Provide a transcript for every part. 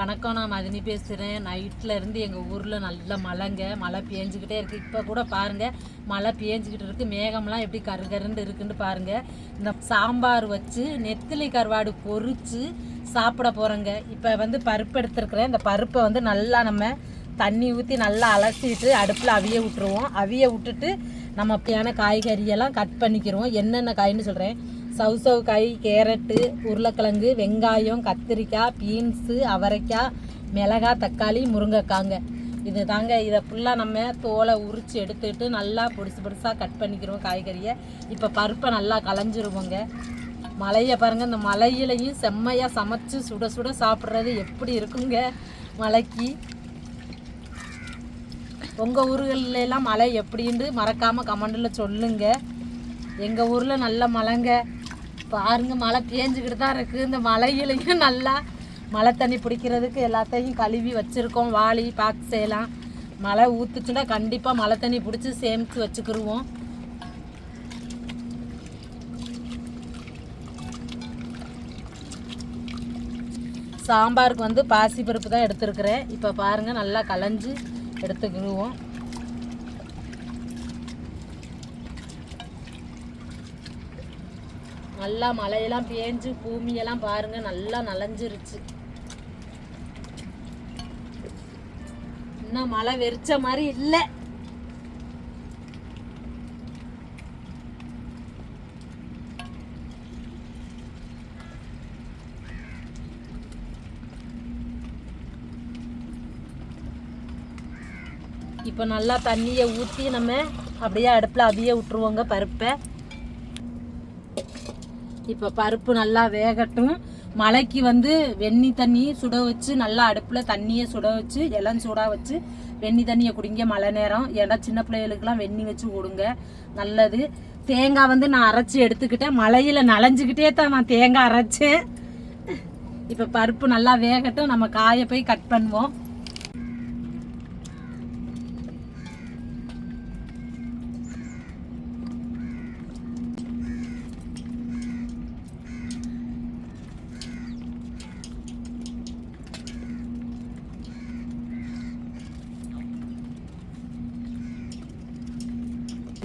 வணக்கம் நான் மதினி பேசுகிறேன் நைட்டில் இருந்து எங்கள் ஊரில் நல்ல மழைங்க. மழை பேஞ்சிக்கிட்டே இருக்குது இப்போ கூட பாருங்கள் மழை பேஞ்சுக்கிட்டு இருக்குது மேகம்லாம் எப்படி கரு கருன்னு இருக்குன்னு பாருங்கள் இந்த சாம்பார் வச்சு நெத்திலி கருவாடு பொறிச்சு சாப்பிட போகிறோங்க இப்போ வந்து பருப்பு எடுத்துருக்குறேன். இந்த பருப்பை வந்து நல்லா நம்ம தண்ணி ஊற்றி நல்லா அலசிட்டு அடுப்பில் அவிய விட்டுருவோம் அவிய விட்டுட்டு நம்ம அப்படியான காய்கறியெல்லாம் கட் பண்ணிக்கிறோம். என்னென்ன காய்ன்னு சொல்கிறேன் சவு காய் கேரட்டு உருளைக்கிழங்கு வெங்காயம் கத்திரிக்காய் பீன்ஸு அவரைக்காய் மிளகாய் தக்காளி முருங்கைக்காங்க. இது தாங்க இதை ஃபுல்லாக நம்ம தோலை உரித்து எடுத்துட்டு நல்லா பொடிசு பொடிசாக கட் பண்ணிக்கிறோம் காய்கறியை. இப்போ பருப்பை நல்லா களைஞ்சிருவோங்க. மலையை பாருங்கள் இந்த மலையிலையும் செம்மையாக சமைச்சு சுட சுட சாப்பிட்றது எப்படி இருக்குங்க? மலைக்கு உங்கள் ஊர்கள்ல மழை எப்படின்னு மறக்காமல் கமெண்டில் சொல்லுங்க. எங்கள் ஊரில் நல்ல மழைங்க. பாருங்க மழை பேஞ்சுக்கிட்டு தான் இருக்குது இந்த மலையிலையும் நல்லா மழை தண்ணி பிடிக்கிறதுக்கு எல்லாத்தையும் கழுவி வச்சுருக்கோம். வாளி பாக்ஸ் எல்லாம் மழை ஊற்றுச்சுன்னா கண்டிப்பாக மழை தண்ணி பிடிச்சி சேமித்து வச்சுக்கிருவோம். சாம்பாருக்கு வந்து பாசி பருப்பு தான் எடுத்துருக்குறேன். இப்போ பாருங்கள் நல்லா கலைஞ்சி எடுத்துக்கிடுவோம் நல்லா மழையெல்லாம் பேஞ்சு பூமியெல்லாம் பாருங்க நல்லா நலஞ்சிருச்சு. இன்னும் மழை வெறிச்ச மாதிரி இல்லை. இப்போ நல்லா தண்ணியை ஊற்றி நம்ம அப்படியே அடுப்பில் அவிய விட்டுருவோங்க பருப்பை. இப்போ பருப்பு நல்லா வேகட்டும். மழைக்கு வந்து வெந்நி தண்ணி சுட வச்சு நல்லா அடுப்பில் தண்ணியை சுட வச்சு இளம் சூடாக வச்சு வெந்நி தண்ணியை குடிங்க மழை நேரம். ஏன்னா சின்ன பிள்ளைகளுக்கெல்லாம் வெந்நி வச்சு கொடுங்க. நல்லது. தேங்காய் வந்து நான் அரைச்சி எடுத்துக்கிட்டேன். மழையில் நனைஞ்சுக்கிட்டே தான் நான் தேங்காய் அரைச்சேன். இப்போ பருப்பு நல்லா வேகட்டும். நம்ம காயை போய் கட் பண்ணுவோம்.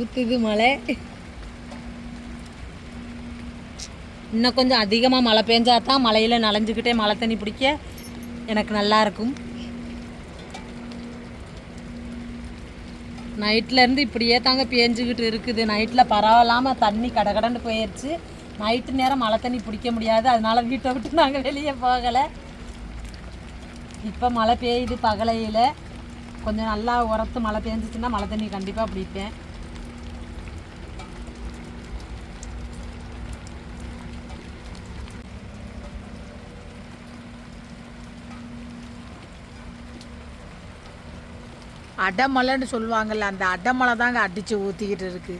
ஊத்துது மழை. இன்னும் கொஞ்சம் அதிகமாக மழை பெஞ்சா தான் மழையில் நனைஞ்சுக்கிட்டே மழை தண்ணி பிடிக்க எனக்கு நல்லா இருக்கும். இப்படியே தாங்க பேஞ்சுக்கிட்டு இருக்குது. நைட்டில் பரவாயில்லாமல் தண்ணி கடகடன்னு போயிடுச்சு நைட்டு நேரம் மழை தண்ணி பிடிக்க முடியாது. அதனால் வீட்டை விட்டு நாங்கள் வெளியே போகலை. இப்போ மழை பெய்யுது பகலையில். கொஞ்சம் நல்லா உரத்து மழை பெஞ்சிச்சுன்னா மழை தண்ணி கண்டிப்பாக பிடிப்பேன். அடமலைன்னு சொல்லுவாங்கல்ல அந்த அடமலை தாங்க அடித்து ஊற்றிக்கிட்டு இருக்கு.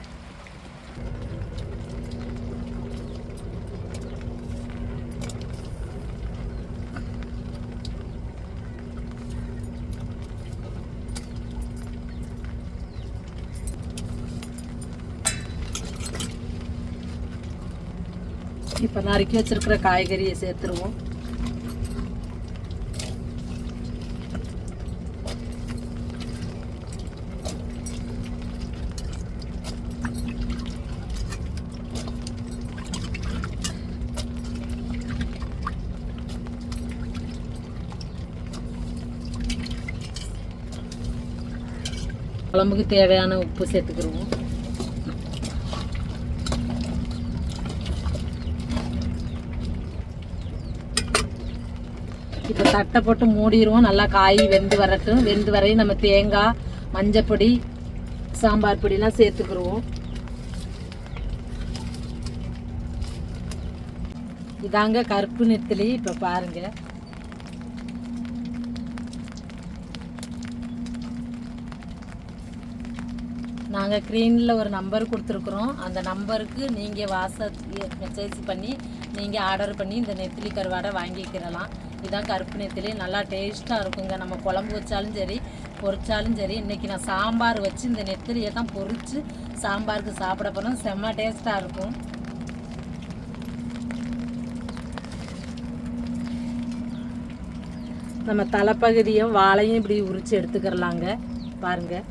இப்போ நறுக்கி வச்சிருக்கிற காய்கறியை சேர்த்துருவோம். குழம்புக்கு தேவையான உப்பு சேர்த்துக்கிடுவோம் இப்போ தட்டை போட்டு மூடிடுவோம் நல்லா காய் வெந்து வரட்டும். வெந்து வரையும் நம்ம தேங்காய் மஞ்சப்பொடி சாம்பார் பொடிலாம் சேர்த்துக்கிருவோம். இதாங்க கருப்பு நெத்திலி. இப்போ பாருங்கள் நாங்கள் க்ரீனில் ஒரு நம்பர் கொடுத்துருக்குறோம். அந்த நம்பருக்கு நீங்கள் வாட்ஸ்அப் மெசேஜ் பண்ணி நீங்கள் ஆர்டர் பண்ணி இந்த நெத்திலி கருவாடை வாங்கிக்கிறலாம் இதுதான் கருப்பு நெத்திலி. நல்லா டேஸ்ட்டாக இருக்குங்க. நம்ம குழம்பு வச்சாலும் சரி பொரிச்சாலும் சரி இன்றைக்கி நான் சாம்பார் வச்சு இந்த நெத்திலியை தான் பொரித்து சாம்பாருக்கு சாப்பிட போகிறோம் செம்ம டேஸ்ட்டாக இருக்கும். நம்ம தலைப்பகுதியும் வாழையும் இப்படி உரித்து எடுத்துக்கிறலாங்க. பாருங்கள்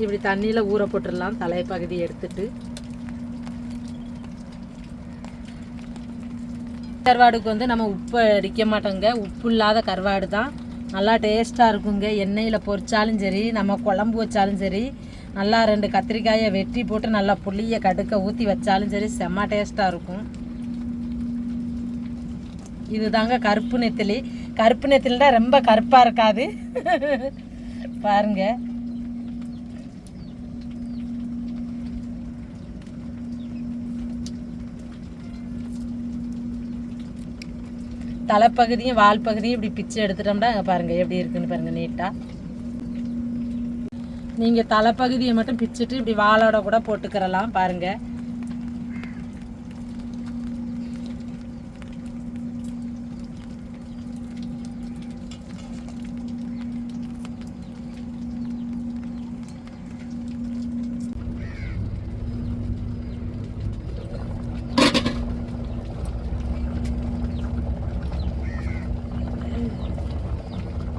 இப்படி தண்ணியில் ஊற போட்டுடலாம். தலைப்பகுதி எடுத்துட்டு. கருவாடுக்கு வந்து நம்ம உப்பு அடிக்க மாட்டோங்க. உப்பு இல்லாத கருவாடு தான். நல்லா டேஸ்ட்டாக இருக்குங்க. எண்ணெயில் பொரிச்சாலும் சரி நம்ம குழம்பு வச்சாலும் சரி நல்லா ரெண்டு கத்திரிக்காயை வெட்டி போட்டு நல்லா புளியை கடுக்க ஊற்றி வச்சாலும் சரி செம்ம டேஸ்ட்டாக இருக்கும். இதுதாங்க கருப்பு நெத்திலி. கருப்பு நெத்திலி தான் ரொம்ப கருப்பாக இருக்காது. பாருங்கள் தலைப்பகுதியும் வால் பகுதியும் இப்படி பிச்சு எடுத்துட்டோம்னா அங்கே பாருங்க எப்படி இருக்குன்னு பாருங்க நீட்டா நீங்க தலைப்பகுதியை மட்டும் பிச்சுட்டு இப்படி வாழோட கூட போட்டுக்கிறலாம் பாருங்க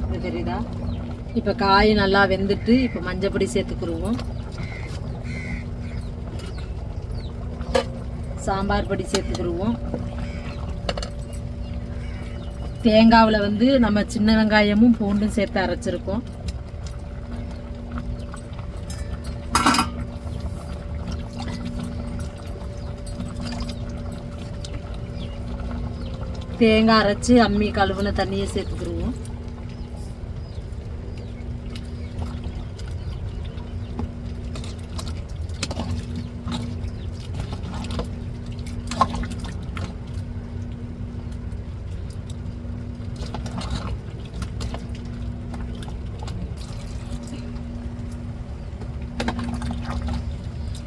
இது தெரியுதா இப்போ காய் நல்லா வெந்துட்டு இப்போ மஞ்சப்பொடி சேர்த்துக்குருவோம். சாம்பார் பொடி சேர்த்துக்குருவோம். தேங்காவில் வந்து நம்ம சின்ன வெங்காயமும் பூண்டும் சேர்த்து அரைச்சிருக்கோம். தேங்காய் அரைச்சி அம்மி கழுவுன தண்ணியை சேர்த்துக்கிடுவோம்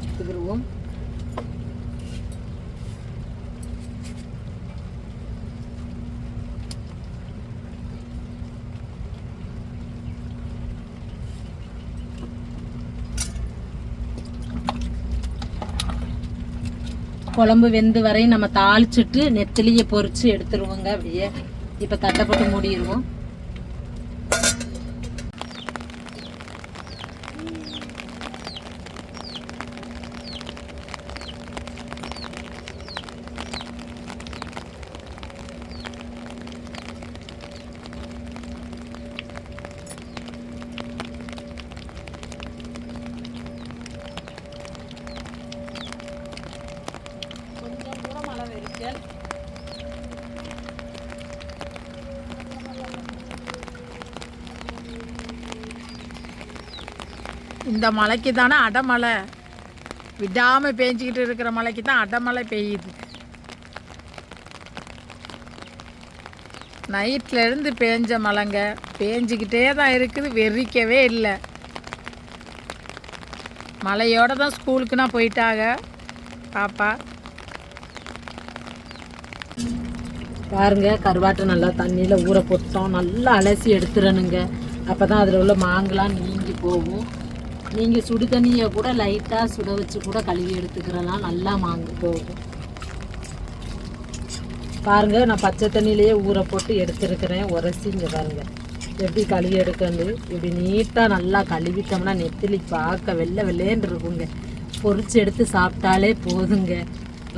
எடுத்துக்கிடுவோம் குழம்பு வெந்து வரையும் நம்ம தாளிச்சிட்டு நெத்திலியை பொறிச்சு எடுத்துருவோங்க அப்படியே. இப்போ தட்டை போட்டு மூடிடுவோம். மழை இந்த மலைக்கு தானே அடமலை விடாமல் பேஞ்சிக்கிட்டு இருக்கிற மலைக்கு தான் அடமலை பெய்யுது. நைட்லேருந்து பேஞ்ச மழைங்க பேஞ்சிக்கிட்டே தான் இருக்குது வெறிக்கவே இல்லை. மழையோட தான் ஸ்கூலுக்குனா போயிட்டாங்க. பாப்பா பாருங்க கருவாட்டை நல்லா தண்ணியில் ஊற போட்டோம் நல்லா அலசி எடுத்துடணுங்க. அப்போ தான் அதில் உள்ள மாங்கெலாம் நீங்கி போகும். நீங்கள் சுடு தண்ணியை கூட லைட்டாக சுட வச்சு கூட கழுவி எடுத்துக்கிறலாம். நல்லா மாங்கு போகும். பாருங்க நான் பச்சை தண்ணியிலேயே ஊற போட்டு எடுத்துருக்கிறேன். உரசி இங்கே பாருங்க. எப்படி கழுவி எடுக்கணும் இப்படி நீட்டாக நல்லா கழுவிட்டோம்னா நெத்திலி பார்க்க வெள்ளை வெள்ளேன்னு இருக்குங்க. பொரிச்சு எடுத்து சாப்பிட்டாலே போதுங்க.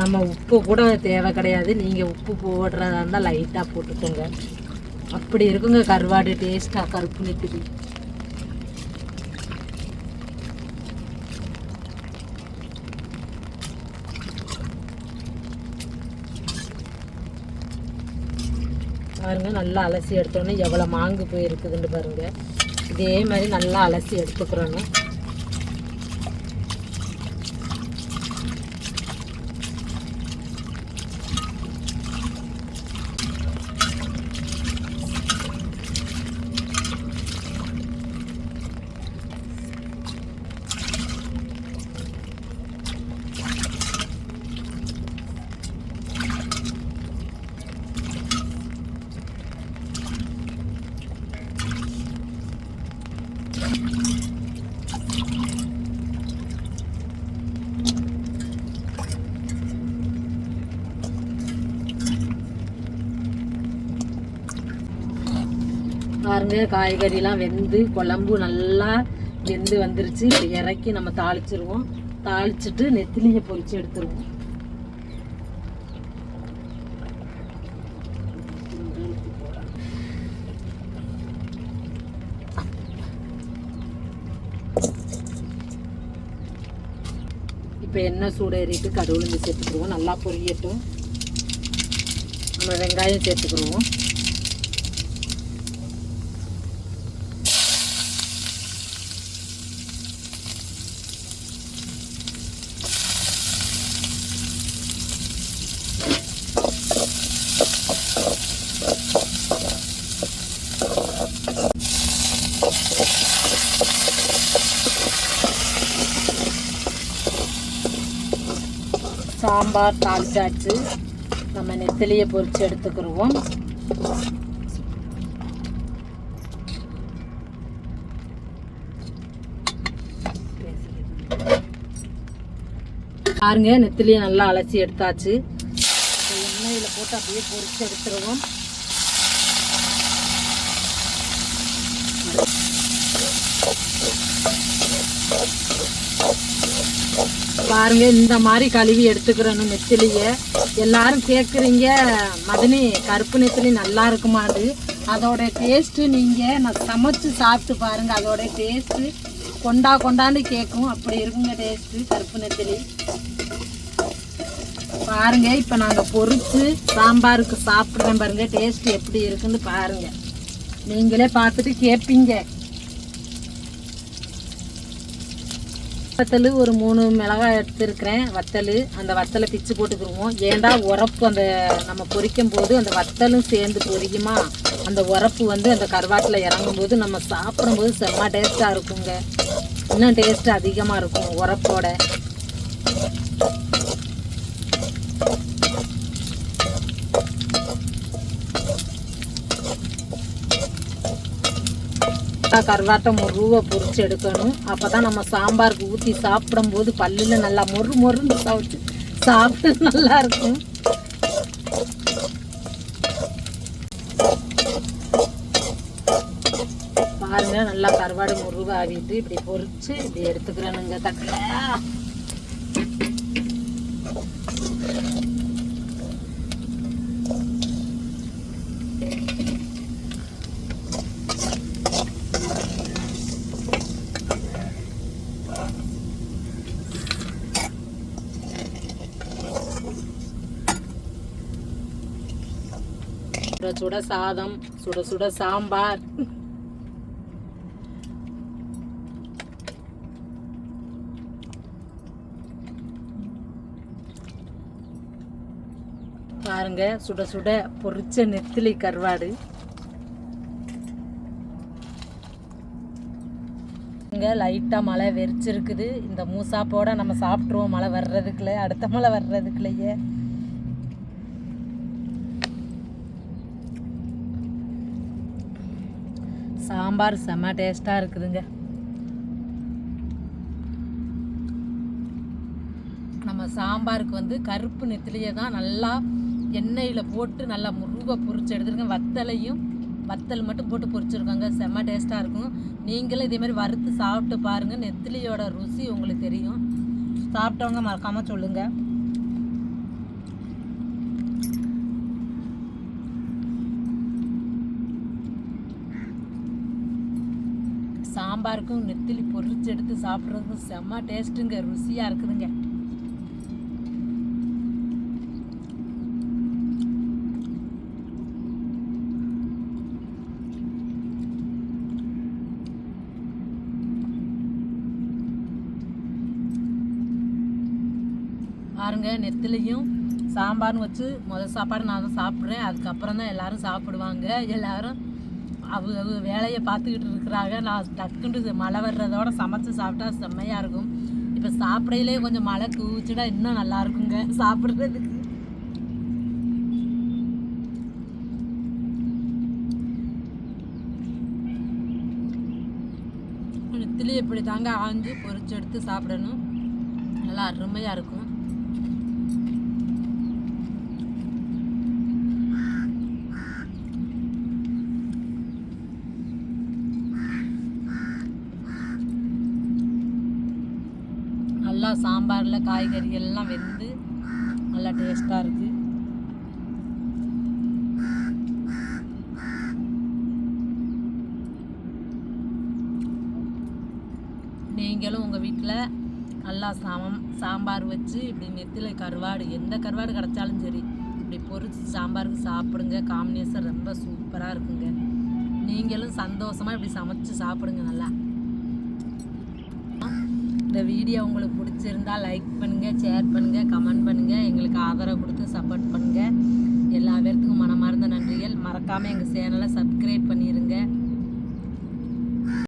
நம்ம உப்பு கூட தேவை கிடையாது. நீங்கள் உப்பு போடுறதா இருந்தால் லைட்டாக போட்டுக்கோங்க. அப்படி இருக்குங்க கருவாடு. டேஸ்ட்டாக கருப்பு நிற்குது பாருங்க நல்லா அலசி எடுத்தோன்னே எவ்வளோ மாங்கு போயிருக்குதுன்னு பாருங்கள் இதே மாதிரி நல்லா அலசி எடுத்துக்கிறோன்னு பாருங்க காய்கறிலாம் வெந்து குழம்பு நல்லா வெந்து வந்துருச்சு. இப்போ இறக்கி நம்ம தாளிச்சிருவோம். தாளிச்சிட்டு நெத்திலியை பொரிச்சு எடுத்துருவோம். இப்போ எண்ணெய் சூடேறிட்டு கடுகுலுந்து சேர்த்துக்கிடுவோம். நல்லா பொரியட்டும். நம்ம வெங்காயம் சேர்த்துக்கிடுவோம். சாம்பார் தாளிச்சாச்சு. நம்ம நெத்திலியை பொறிச்சு எடுத்துக்கிடுவோம் பாருங்க நெத்திலியை நல்லா அலசி எடுத்தாச்சு. எண்ணெயில் போட்டு அப்படியே பொறிச்சு எடுத்துருவோம். பாருங்க இந்த மாதிரி கழுவி எடுத்துக்கிறணும் நெத்திலியை. எல்லாரும் கேட்குறீங்க மதனி கருப்பு நெத்திலி நல்லா இருக்குமாண்டு அதோட டேஸ்ட்டு நீங்கள் நான் சமைச்சு சாப்பிட்டு பாருங்க அதோட டேஸ்ட்டு கொண்டா கொண்டாந்து கேட்கும் அப்படி இருக்குங்க டேஸ்ட்டு கருப்பு நெத்திலி. பாருங்க இப்போ நாங்கள் பொறிச்சு சாம்பாருக்கு சாப்பிட்றேன் பாருங்க டேஸ்ட் எப்படி இருக்குன்னு பாருங்க. நீங்களே பார்த்துட்டு கேட்பீங்க வத்தல் ஒரு மூணு மிளகாய் எடுத்துருக்கிறேன். வத்தல் அந்த வத்தலை பிச்சு போட்டுக்கிருவோம். ஏண்டா உரப்பு அந்த நம்ம பொரிக்கும் போது அந்த வத்தலும் சேர்ந்து பொரிக்குமா அந்த உரப்பு வந்து அந்த கருவாட்டில் இறங்கும் போது நம்ம சாப்பிடும்போது செம்ம டேஸ்ட்டாக இருக்குங்க. இன்னும் டேஸ்ட் அதிகமாக இருக்கும் உரப்போட. கருவாட்டை மொருவை பொறிச்சு எடுக்கணும். அப்போ தான் நம்ம சாம்பாருக்கு ஊற்றி சாப்பிடும்போது பல்லில் நல்லா மொறு மொறுன்னு சாப்பிட்டு சாப்பிட்டு நல்லா இருக்கும். பாருங்க நல்லா கருவாடு முருவை ஆவிட்டு இப்படி பொறிச்சு இப்படி எடுத்துக்கிறேனுங்க தக்கல சுட சுட சாதம் சுட சுட சாம்பார். பாருங்க சுட சுட பொரிச்ச நெத்திலி கருவாடு. இங்கே லைட்டாக மழை வெறிச்சிருக்குது. இந்த மூசாப்போட நம்ம சாப்பிட்ருவோம் மழை வர்றதுக்குள்ள அடுத்த மழை வர்றதுக்குள்ளேயே. சாம்பார் செம்ம டேஸ்ட்டாக இருக்குதுங்க. நம்ம சாம்பாருக்கு வந்து கருப்பு நெத்திலியை தான் நல்லா எண்ணெயில் போட்டு நல்லா முருக பொரிச்சு எடுத்துருக்கேன். வத்தலையும் வத்தல் மட்டும் போட்டு பொரிச்சிருக்காங்க. செம்ம டேஸ்ட்டாக இருக்கும். நீங்களும் இதேமாதிரி வறுத்து சாப்பிட்டு பாருங்கள் நெத்திலியோட ருசி உங்களுக்கு தெரியும். சாப்பிட்டவங்க மறக்காமல் சொல்லுங்கள் சாம்பாருக்கும் நெத்திலி பொரிச்சு எடுத்து சாப்பிட்றதுக்கும் செம்ம டேஸ்ட்டுங்க ருசியாக இருக்குதுங்க. பாருங்க நெத்திலையும் சாம்பார்னு வச்சு முதல் சாப்பாடு நான் தான் சாப்பிட்றேன். அதுக்கப்புறம் தான் எல்லாரும் சாப்பிடுவாங்க. எல்லாரும் அவங்க அவங்க வேலையை பார்த்துக்கிட்டு இருக்கிறாங்க. நான் டக்குண்டு மழை வர்றதோட சமைச்சு சாப்பிட்டா செம்மையாக இருக்கும். இப்போ சாப்பிடையிலே கொஞ்சம் மழை தூச்சிடா இன்னும் நல்லா இருக்குங்க சாப்பிட்றதுக்கு. இட்லி இப்படி தாங்க ஆஞ்சு பொறிச்சு எடுத்து சாப்பிடணும். நல்லா அருமையாக இருக்கும். காய்கறி எல்லாம் வெந்து நல்லா டேஸ்ட்டாக இருக்குது நீங்களும் உங்கள் வீட்டில் நல்லா சாமம் சாம்பார் வச்சு இப்படி நெத்தில கருவாடு எந்த கருவாடு கிடைச்சாலும் சரி இப்படி பொறிச்சு சாம்பாருக்கு சாப்பிடுங்க. காம்பினேஷன் ரொம்ப சூப்பராக இருக்குங்க. நீங்களும் சந்தோஷமாக இப்படி சமைச்சு சாப்பிடுங்க நல்லா. இந்த வீடியோ உங்களுக்கு பிடிச்சிருந்தா லைக் பண்ணுங்கள் ஷேர் பண்ணுங்கள் கமெண்ட் பண்ணுங்கள் எங்களுக்கு ஆதரவு கொடுத்து சப்போர்ட் பண்ணுங்கள் எல்லா பேர்த்துக்கும் மனமார்ந்த நன்றிகள். மறக்காமல் எங்கள் சேனலை சப்ஸ்கிரைப் பண்ணிடுங்க